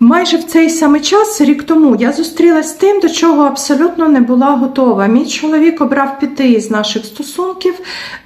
Майже в цей самий час, рік тому, я зустрілася з тим, до чого абсолютно не була готова. Мій чоловік обрав піти з наших стосунків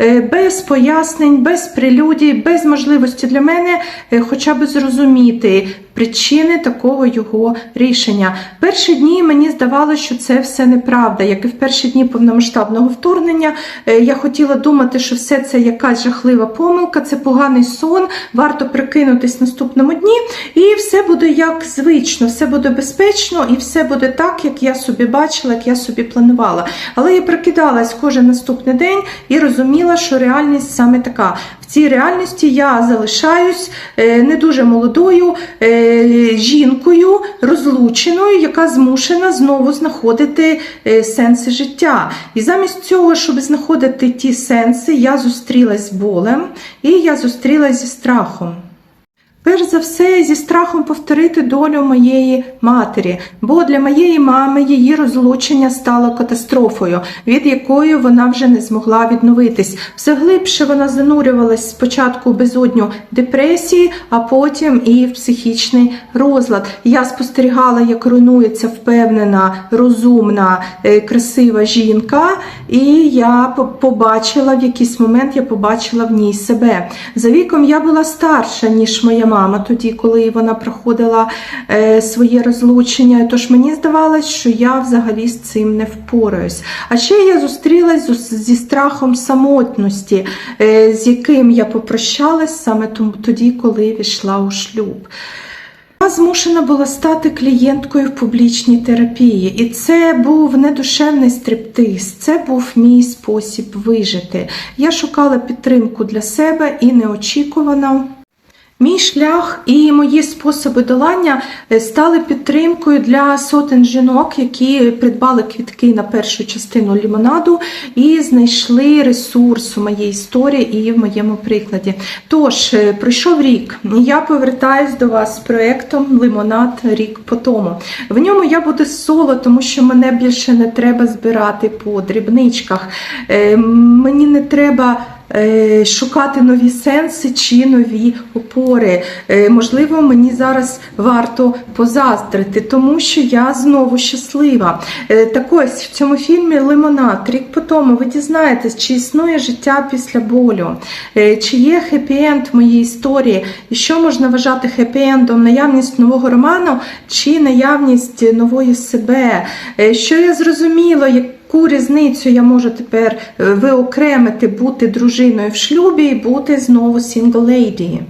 е, без пояснень, без прелюдій, без можливості для мене е, хоча б зрозуміти причини такого його рішення. Перші дні мені здавалося, що це все неправда. Як і в перші дні повномасштабного вторгнення, е, я хотіла думати, що все це якась жахлива помилка, це поганий сон, варто прикинутись наступному дні, і все буде як звично, все буде безпечно і все буде так, як я собі бачила, як я собі планувала. Але я прикидалась кожен наступний день і розуміла, що реальність саме така. Цій реальності я залишаюсь е, не дуже молодою е, жінкою, розлученою, яка змушена знову знаходити е, сенси життя. І замість цього, щоб знаходити ті сенси, я зустрілась з болем і я зустрілась зі страхом. Перш за все, зі страхом повторити долю моєї матері, бо для моєї мами її розлучення стало катастрофою, від якої вона вже не змогла відновитись. Все глибше вона занурювалась спочатку у безодню депресії, а потім і в психічний розлад. Я спостерігала, як руйнується впевнена, розумна, е, красива жінка, і я побачила в якийсь момент, я побачила в ній себе. За віком я була старша, ніж моя мама тоді, коли вона проходила е, своє розлучення. Тож мені здавалось, що я взагалі з цим не впораюсь. А ще я зустрілась зі страхом самотності, е, з яким я попрощалась саме тоді, коли війшла у шлюб. Я змушена була стати клієнткою в публічній терапії, і це був не душевний стриптиз, це був мій спосіб вижити. Я шукала підтримку для себе і неочікувано. Мій шлях і мої способи долання е, стали підтримкою для сотень жінок, які придбали квітки на першу частину лімонаду і знайшли ресурс у моїй історії і в моєму прикладі. Тож, е, пройшов рік. Я повертаюсь до вас з проєктом Лимонад рік по тому. В ньому я буду соло, тому що мене більше не треба збирати по дрібничках. Е, Мені не треба шукати нові сенси чи нові опори. Е, Можливо, мені зараз варто позаздрити, тому що я знову щаслива. Е, Так ось в цьому фільмі Лимонад рік по тому ви дізнаєтесь, чи існує життя після болю, е, чи є хеппі-енд в моїй історії, і що можна вважати хеппі-ендом, наявність нового роману чи наявність нової себе. Е, Що я зрозуміла, як Яку різницю я можу тепер е, виокремити бути дружиною в шлюбі і бути знову single леді?